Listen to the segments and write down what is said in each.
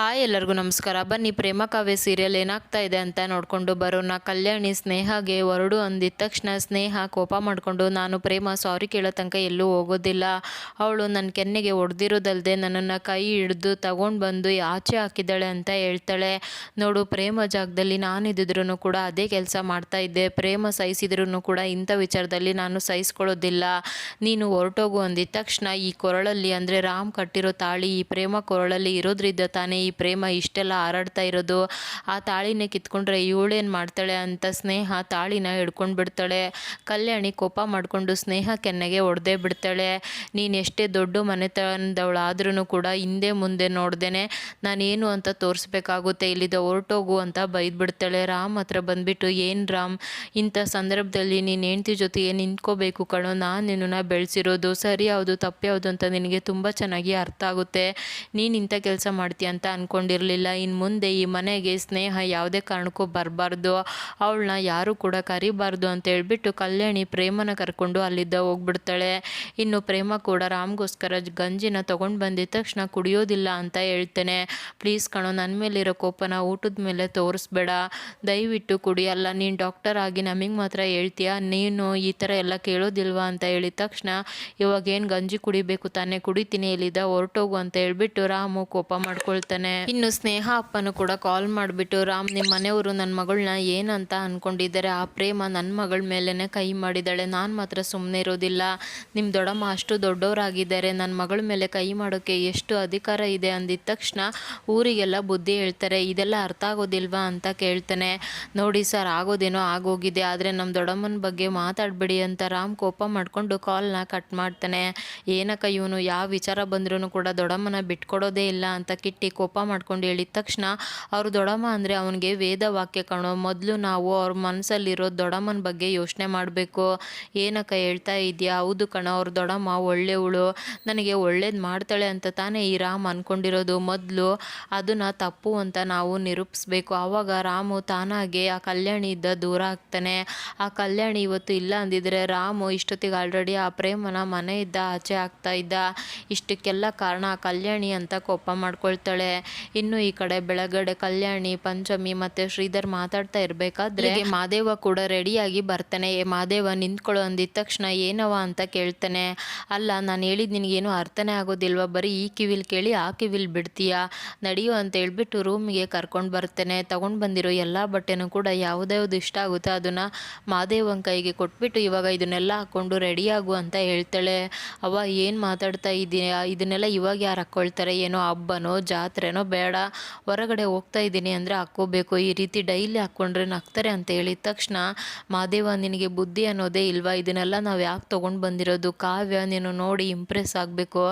Hi, ಎಲ್ಲರಿಗೂ ನಮಸ್ಕಾರ. ಬನ್ನಿ, ಪ್ರೇಮ ಕಾವ್ಯ ಸೀರಿಯಲ್ ಏನಾಗ್ತಾ ಇದೆ ಅಂತ ನೋಡಿಕೊಂಡು ಬರೋಣ. ಕಲ್ಯಾಣಿ ಸ್ನೇಹಗೆ ಹೊರಡು ಅಂದಿದ ತಕ್ಷಣ ಸ್ನೇಹ ಕೋಪ ಮಾಡಿಕೊಂಡು, ನಾನು ಪ್ರೇಮ ಸಾರಿ ಕೇಳೋ ತನಕ ಎಲ್ಲೂ ಹೋಗೋದಿಲ್ಲ. ಅವಳು ನನ್ನ ಕೆನ್ನೆಗೆ ಹೊಡೆದಿರೋದಲ್ಲದೆ ನನ್ನನ್ನು ಕೈ ಹಿಡಿದು ತಗೊಂಡು ಬಂದು ಆಚೆ ಹಾಕಿದ್ದಾಳೆ ಅಂತ ಹೇಳ್ತಾಳೆ. ನೋಡು, ಪ್ರೇಮ ಜಾಗದಲ್ಲಿ ನಾನಿದ್ದಿದ್ರು ಕೂಡ ಅದೇ ಕೆಲಸ ಮಾಡ್ತಾ ಇದ್ದೆ. ಪ್ರೇಮ ಸಹಿಸಿದ್ರು ಕೂಡ ಇಂಥ ವಿಚಾರದಲ್ಲಿ ನಾನು ಸಹಿಸ್ಕೊಳ್ಳೋದಿಲ್ಲ. ನೀನು ಹೊರಟೋಗು ಅಂದಿದ ತಕ್ಷಣ ಈ ಕೊರಳಲ್ಲಿ ಅಂದರೆ ರಾಮ್ ಕಟ್ಟಿರೋ ತಾಳಿ ಈ ಪ್ರೇಮ ಕೊರಳಲ್ಲಿ ಇರೋದ್ರಿಂದ ತಾನೇ ಪ್ರೇಮ ಇಷ್ಟೆಲ್ಲ ಹಾರಾಡ್ತಾ ಇರೋದು, ಆ ತಾಳಿನೇ ಕಿತ್ಕೊಂಡ್ರೆ ಇವಳೇನು ಮಾಡ್ತಾಳೆ ಅಂತ ಸ್ನೇಹ ತಾಳಿನ ಹಿಡ್ಕೊಂಡು ಬಿಡ್ತಾಳೆ. ಕಲ್ಯಾಣಿ ಕೋಪ ಮಾಡಿಕೊಂಡು ಸ್ನೇಹ ಕೆನ್ನೆಗೆ ಒಡ್ದೇ ಬಿಡ್ತಾಳೆ. ನೀನು ಎಷ್ಟೇ ದೊಡ್ಡ ಮನೆತನದವಳಾದ್ರೂ ಕೂಡ ಹಿಂದೆ ಮುಂದೆ ನೋಡ್ದೇನೆ, ನಾನೇನು ಅಂತ ತೋರಿಸ್ಬೇಕಾಗುತ್ತೆ ಇಲ್ಲಿದ್ದ ಹೊರಟೋಗು ಅಂತ ಬೈದ್ಬಿಡ್ತಾಳೆ. ರಾಮ್ ಹತ್ರ ಬಂದುಬಿಟ್ಟು, ಏನು ರಾಮ್, ಇಂಥ ಸಂದರ್ಭದಲ್ಲಿ ನೀನು ಹೆಂಡ್ತಿ ಜೊತೆಗೆ ನಿಂತ್ಕೋಬೇಕು ಕಣೋ ನಾನು ನಿನ್ನನ್ನು ಬೆಳೆಸಿರೋದು, ಸರಿ ಯಾವುದು ತಪ್ಪು ಯಾವುದು ಅಂತ ನಿನಗೆ ತುಂಬ ಚೆನ್ನಾಗಿ ಅರ್ಥ ಆಗುತ್ತೆ. ನೀನು ಇಂಥ ಕೆಲಸ ಮಾಡ್ತೀಯ ಅಂತ ಅಂದ್ಕೊಂಡಿರಲಿಲ್ಲ ಇನ್ನು ಮುಂದೆ ಈ ಮನೆಗೆ ಸ್ನೇಹ ಯಾವುದೇ ಕಾರಣಕ್ಕೂ ಬರಬಾರ್ದು. ಅವಳನ್ನ ಯಾರೂ ಕೂಡ ಕರಿಬಾರ್ದು ಅಂತ ಹೇಳ್ಬಿಟ್ಟು ಕಲ್ಯಾಣಿ ಪ್ರೇಮನ ಕರ್ಕೊಂಡು ಅಲ್ಲಿದ್ದ ಹೋಗ್ಬಿಡ್ತಾಳೆ. ಇನ್ನು ಪ್ರೇಮ ಕೂಡ ರಾಮ್ಗೋಸ್ಕರ ಗಂಜಿನ ತೊಗೊಂಡು ಬಂದಿದ್ದ ತಕ್ಷಣ ಕುಡಿಯೋದಿಲ್ಲ ಅಂತ ಹೇಳ್ತೇನೆ. ಪ್ಲೀಸ್ ಕಣೋ ನನ್ನ ಮೇಲಿರೋ ಕೋಪನ ಊಟದ ಮೇಲೆ ತೋರಿಸ್ಬೇಡ. ದಯವಿಟ್ಟು ಕುಡಿಯಲ್ಲ ನೀನು ಡಾಕ್ಟರ್ ಆಗಿ ನಮಗೆ ಮಾತ್ರ ಹೇಳ್ತೀಯಾ? ನೀನು ಈ ಥರ ಎಲ್ಲ ಕೇಳೋದಿಲ್ವಾ ಅಂತ ಹೇಳಿದ ತಕ್ಷಣ, ಇವಾಗೇನು ಗಂಜಿ ಕುಡಿಬೇಕು ತಾನೇ? ಕುಡಿತೀನಿ ಇಲ್ಲಿದ್ದ ಹೊರಟೋಗು ಅಂತ ಹೇಳ್ಬಿಟ್ಟು ರಾಮು ಕೋಪ ಮಾಡ್ಕೊಳ್ತಾನೆ. ಇನ್ನು ಸ್ನೇಹ ಅಪ್ಪನು ಕೂಡ ಕಾಲ್ ಮಾಡಿಬಿಟ್ಟು, ರಾಮ್ ನಿಮ್ಮ ಮನೆಯವರು ನನ್ನ ಮಗಳನ್ನ ಏನಂತ ಅನ್ಕೊಂಡಿದ್ದಾರೆ? ಆ ಪ್ರೇಮ ನನ್ನ ಮಗಳ ಮೇಲೇ ಕೈ ಮಾಡಿದ್ದಾಳೆ. ನಾನು ಮಾತ್ರ ಸುಮ್ಮನೆ ಇರೋದಿಲ್ಲ. ನಿಮ್ಮ ದೊಡ್ಡಮ್ಮ ಅಷ್ಟು ದೊಡ್ಡವರಾಗಿದ್ದಾರೆ ನನ್ನ ಮಗಳ ಮೇಲೆ ಕೈ ಮಾಡೋಕ್ಕೆ ಎಷ್ಟು ಅಧಿಕಾರ ಇದೆ? ಅಂದಿದ ತಕ್ಷಣ ಊರಿಗೆಲ್ಲ ಬುದ್ಧಿ ಹೇಳ್ತಾರೆ, ಇದೆಲ್ಲ ಅರ್ಥ ಆಗೋದಿಲ್ವಾ? ಅಂತ ಕೇಳ್ತಾನೆ. ನೋಡಿ ಸರ್, ಆಗೋದೇನೋ ಆಗೋಗಿದೆ. ಆದರೆ ನಮ್ಮ ದೊಡ್ಡಮ್ಮನ ಬಗ್ಗೆ ಮಾತಾಡಬೇಡಿ ಅಂತ ರಾಮ್ ಕೋಪ ಮಾಡಿಕೊಂಡು ಕಾಲ್ನ ಕಟ್ ಮಾಡ್ತಾನೆ. ಏನಕ್ಕ ಇವನು? ಯಾವ ವಿಚಾರ ಬಂದ್ರೂ ಕೂಡ ದೊಡ್ಡಮ್ಮನ ಬಿಟ್ಕೊಡೋದೇ ಇಲ್ಲ ಅಂತ ಕಿಟ್ಟಿ ಕೋಪ ಮಾಡ್ಕೊಂಡು ಹೇಳಿದ ತಕ್ಷಣ ಅವ್ರ ದೊಡಮ್ಮ ಅಂದರೆ ಅವನಿಗೆ ವೇದ ವಾಕ್ಯ ಕಣೋ, ಮೊದಲು ನಾವು ಅವ್ರ ಮನಸ್ಸಲ್ಲಿರೋ ದೊಡಮ್ಮನ ಬಗ್ಗೆ ಯೋಚನೆ ಮಾಡಬೇಕು. ಏನಕ್ಕ ಹೇಳ್ತಾ ಇದೆಯಾ? ಹೌದು ಕಣ, ಅವ್ರ ದೊಡಮ್ಮ ಒಳ್ಳೆಯವಳು. ನನಗೆ ಒಳ್ಳೇದು ಮಾಡ್ತಾಳೆ ಅಂತ ತಾನೇ ಈ ರಾಮ್ ಅಂದ್ಕೊಂಡಿರೋದು ಮೊದಲು ಅದನ್ನು ತಪ್ಪು ಅಂತ ನಾವು ನಿರೂಪಿಸ್ಬೇಕು. ಆವಾಗ ರಾಮು ತಾನಾಗೆ ಆ ಕಲ್ಯಾಣಿಯಿಂದ ದೂರ ಆಗ್ತಾನೆ. ಆ ಕಲ್ಯಾಣಿ ಇವತ್ತು ಇಲ್ಲ ಅಂದಿದ್ರೆ ರಾಮು ಇಷ್ಟೊತ್ತಿಗೆ ಆಲ್ರೆಡಿ ಆ ಪ್ರೇಮನ ಮನೆ ಇದ್ದ ಆಚೆ ಆಗ್ತಾ ಇದ್ದ. ಇಷ್ಟಕ್ಕೆಲ್ಲ ಕಾರಣ ಆ ಕಲ್ಯಾಣಿ ಅಂತ ಕೋಪ ಮಾಡ್ಕೊಳ್ತಾಳೆ. ಇನ್ನು ಈ ಕಡೆ ಬೆಳಗಡೆ ಕಲ್ಯಾಣಿ, ಪಂಚಮಿ ಮತ್ತೆ ಶ್ರೀಧರ್ ಮಾತಾಡ್ತಾ ಇರ್ಬೇಕಾದ್ರೆ ಮಾದೇವ ಕೂಡ ರೆಡಿಯಾಗಿ ಬರ್ತಾನೆ. ಮಾದೇವ ನಿಂತ್ಕೊಳ್ಳೋ ಅಂದಿದ ತಕ್ಷಣ ಏನವ ಅಂತ ಕೇಳ್ತಾನೆ. ಅಲ್ಲ, ನಾನು ಹೇಳಿದ್ ನಿನಗೇನು ಅರ್ಥನೇ ಆಗೋದಿಲ್ವಾ? ಬರೀ ಈ ಕಿವಿಲ್ ಕೇಳಿ ಆ ಕಿವಿಲ್ ಬಿಡ್ತೀಯಾ? ನಡೆಯೋ ಅಂತ ಹೇಳ್ಬಿಟ್ಟು ರೂಮಿಗೆ ಕರ್ಕೊಂಡು ಬರ್ತೇನೆ. ತಗೊಂಡು ಬಂದಿರೋ ಎಲ್ಲ ಬಟ್ಟೆನೂ ಕೂಡ ಯಾವುದ್ಯಾವ್ದು ಇಷ್ಟ ಆಗುತ್ತೆ ಅದನ್ನು ಮಾದೇವನ್ ಕೈಗೆ ಕೊಟ್ಬಿಟ್ಟು ಇವಾಗ ಇದನ್ನೆಲ್ಲ ಹಾಕ್ಕೊಂಡು ಆಗು ಅಂತ ಹೇಳ್ತಾಳೆ. ಅವ ಏನು ಮಾತಾಡ್ತಾ ಇದ್ದೀಯಾ? ಇದನ್ನೆಲ್ಲ ಇವಾಗ ಯಾರು ಹಾಕ್ಕೊಳ್ತಾರೆ ಏನೋ ಹಬ್ಬನೋ ಜಾತ್ರೆನೋ ಬೇಡ, ಹೊರಗಡೆ ಹೋಗ್ತಾ ಇದ್ದೀನಿ ಅಂದರೆ ಹಾಕ್ಕೋಬೇಕು. ಈ ರೀತಿ ಡೈಲಿ ಹಾಕ್ಕೊಂಡ್ರೆ ಹಾಕ್ತಾರೆ ಅಂತ ಹೇಳಿದ ತಕ್ಷಣ ಮಾದೇವ, ನಿನಗೆ ಬುದ್ಧಿ ಅನ್ನೋದೇ ಇಲ್ವಾ? ಇದನ್ನೆಲ್ಲ ನಾವು ಯಾಕೆ ತೊಗೊಂಡು ಬಂದಿರೋದು? ಕಾವ್ಯ, ನೀನು ನೋಡಿ ಇಂಪ್ರೆಸ್ ಆಗಬೇಕು.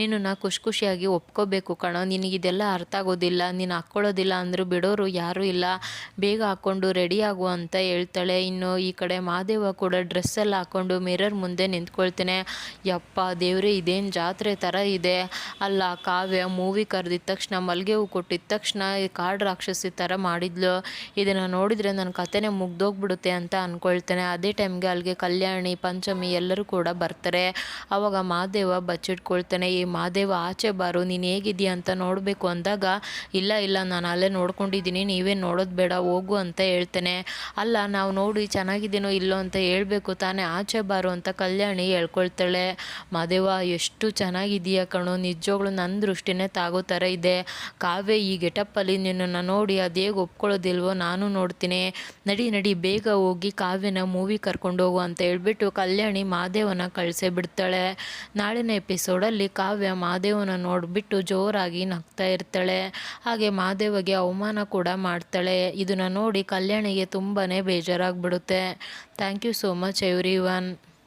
ನಿನ್ನನ್ನು ಖುಷಿ ಖುಷಿಯಾಗಿ ಒಪ್ಕೋಬೇಕು ಕಣೋ. ನಿನಗಿದೆಲ್ಲ ಅರ್ಥ ಆಗೋದಿಲ್ಲ. ನೀನು ಹಾಕ್ಕೊಳ್ಳೋದಿಲ್ಲ ಅಂದರೂ ಬಿಡೋರು ಯಾರೂ ಇಲ್ಲ. ಬೇಗ ಹಾಕ್ಕೊಂಡು ರೆಡಿ ಆಗು ಅಂತ ಹೇಳ್ತಾಳೆ. ಇನ್ನು ಈ ಕಡೆ ಮಾದೇವ ಕೂಡ ಡ್ರೆಸ್ ಎಲ್ಲ ಹಾಕ್ಕೊಂಡು ಮಿರರ್ ಮುಂದೆ ನಿಂತ್ಕೊಳ್ತೇನೆ. ಯಪ್ಪ ದೇವ್ರೆ, ಇದೇನು ಜಾತ್ರೆ ಥರ ಇದೆ. ಅಲ್ಲ, ಕಾವ್ಯ ಮೂವಿ ಕರೆದಿದ್ದ ತಕ್ಷಣ ಮಲ್ಲಿಗೆ ಹೂ ಕೊಟ್ಟಿದ್ದ ತಕ್ಷಣ ಈ ಕಾಡು ರಾಕ್ಷಸಿ ಥರ ಮಾಡಿದ್ಲು. ಇದನ್ನು ನೋಡಿದರೆ ನನ್ನ ಕತೆನೇ ಮುಗ್ದೋಗ್ಬಿಡುತ್ತೆ ಅಂತ ಅಂದ್ಕೊಳ್ತೇನೆ ಅದೇ ಟೈಮ್ಗೆ ಅಲ್ಲಿಗೆ ಕಲ್ಯಾಣಿ, ಪಂಚಮಿ ಎಲ್ಲರೂ ಕೂಡ ಬರ್ತಾರೆ. ಆವಾಗ ಮಾದೇವ ಬಚ್ಚಿಟ್ಕೊಳ್ತಾನೆ ಈ ಮಾದೇವ, ಆಚೆ ಬಾರು, ನೀನು ಹೇಗಿದ್ದೀಯ ಅಂತ ನೋಡಬೇಕು ಅಂದಾಗ, ಇಲ್ಲ ಇಲ್ಲ, ನಾನು ಅಲ್ಲೇ ನೋಡ್ಕೊಂಡಿದ್ದೀನಿ ನೀವೇ ನೋಡೋದು ಬೇಡ, ಹೋಗು ಅಂತ ಹೇಳ್ತೇನೆ. ಅಲ್ಲ, ನಾವು ನೋಡಿ ಚೆನ್ನಾಗಿದ್ದೀನೋ ಇಲ್ಲೋ ಅಂತ ಹೇಳಬೇಕು ತಾನೇ, ಆಚೆ ಬಾರು ಅಂತ ಕಲ್ಯಾಣಿ ಹೇಳ್ಕೊಳ್ತಾಳೆ. ಮಾದೇವ, ಎಷ್ಟು ಚೆನ್ನಾಗಿದೆಯಾ ಕಣೋ ನಿಜವಾಗ್ಲೂ ನನ್ನ ದೃಷ್ಟಿನೇ ತಾಗೋ ಥರ ಇದೆ. ಕಾವ್ಯ, ಈ ಗೆಟಪ್ಪಲ್ಲಿ ನಿನ್ನನ್ನು ನೋಡಿ ಅದು ಒಪ್ಕೊಳ್ಳೋದಿಲ್ವೋ ನಾನು ನೋಡ್ತೀನಿ. ನಡಿ ನಡಿ, ಬೇಗ ಹೋಗಿ ಕಾವ್ಯನ ಮೂವಿ ಕರ್ಕೊಂಡು ಹೋಗು ಅಂತ ಹೇಳ್ಬಿಟ್ಟು ಕಲ್ಯಾಣಿ ಮಾದೇವನ ಕಳಿಸೇ ಬಿಡ್ತಾಳೆ. ನಾಳಿನ ಎಪಿಸೋಡಲ್ಲಿ ಕಾವ್ಯ ಮಾದೇವನ ನೋಡಿಬಿಟ್ಟು ಜೋರಾಗಿ ನಗ್ತಾ ಇರ್ತಾಳೆ. ಹಾಗೆ ಮಾದೇವಗೆ ಅವಮಾನ ಕೂಡ ಮಾಡ್ತಾಳೆ. ಇದನ್ನು ನೋಡಿ ಕಲ್ಯಾಣಿಗೆ ತುಂಬಾ ಬೇಜಾರಾಗ್ಬಿಡುತ್ತೆ. Thank you so much everyone